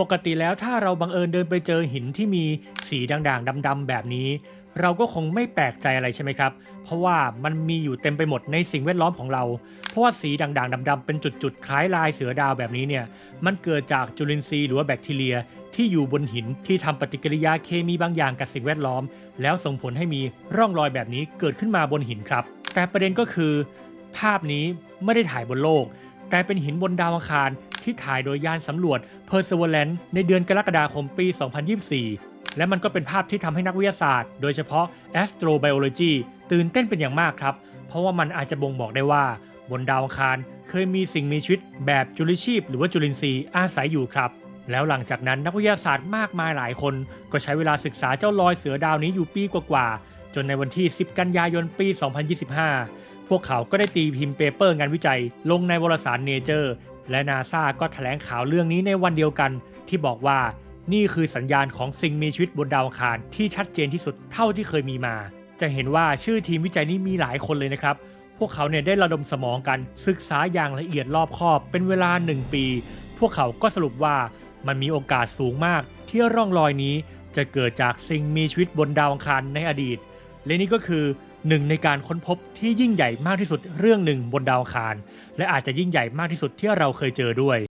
ปกติแล้วถ้าเราบังเอิญเดินไปเจอหินที่มีสีด่างๆดำๆแบบนี้ เราก็คงไม่แปลกใจอะไรใช่ไหมครับ เพราะว่ามันมีอยู่เต็มไปหมดในสิ่งแวดล้อมของเรา เพราะว่าสีด่างๆดำๆเป็นจุดๆคล้ายลายเสือดาวแบบนี้เนี่ยมันเกิดจากจุลินทรีย์หรือว่าแบคทีเรียที่อยู่บนหินที่ทำปฏิกิริยาเคมีบางอย่างกับสิ่งแวดล้อม แล้วส่งผลให้มีร่องรอยแบบนี้เกิดขึ้นมาบนหินครับ แต่ประเด็นก็คือ ภาพนี้ไม่ได้ถ่ายบนโลก แต่เป็นหินบนดาวอังคารที่ถ่ายโดยยานสำรวจ Perseverance ในเดือนกรกฎาคมปี 2024 และมันก็เป็นภาพที่ทำให้นักวิทยาศาสตร์ โดยเฉพาะ astrobiology ตื่นเต้นเป็นอย่างมากครับ เพราะว่ามันอาจจะบ่งบอกได้ว่า บนดาวอังคารเคยมีสิ่งมีชีวิตแบบจุลิชีพ หรือว่าจุลินทรีย์อาศัยอยู่ครับ แล้วหลังจากนั้นนักวิทยาศาสตร์มากมายหลายคน ก็ใช้เวลาศึกษาเจ้ารอยเสือดาวนี้อยู่ปีกว่าๆจนในวันที่ 10 กันยายนปี 2025 พวกเขาก็ได้ตีพิมพ์เปเปอร์งานวิจัย ลงในวารสารเนเจอร์ และนาซาก็แถลงข่าวเรื่องนี้ในวันเดียวกัน ที่บอกว่านี่คือสัญญาณของสิ่งมีชีวิตบนดาวอังคารที่ชัดเจนที่สุดเท่าที่เคยมีมา จะเห็นว่าชื่อทีมวิจัยนี้มีหลายคนเลยนะครับ พวกเขาเนี่ยได้ระดมสมองกัน ศึกษาอย่างละเอียดรอบคอบ เป็นเวลา 1 ปี พวกเขาก็สรุปว่ามันมีโอกาสสูงมาก ที่ร่องรอยนี้จะเกิดจากสิ่งมีชีวิตบนดาวอังคารในอดีต และนี่ก็คือ หนึ่งในการค้นพบที่ยิ่งใหญ่มากที่สุดเรื่องหนึ่งบนดาวคาร และอาจจะยิ่งใหญ่มากที่สุดที่เราเคยเจอด้วย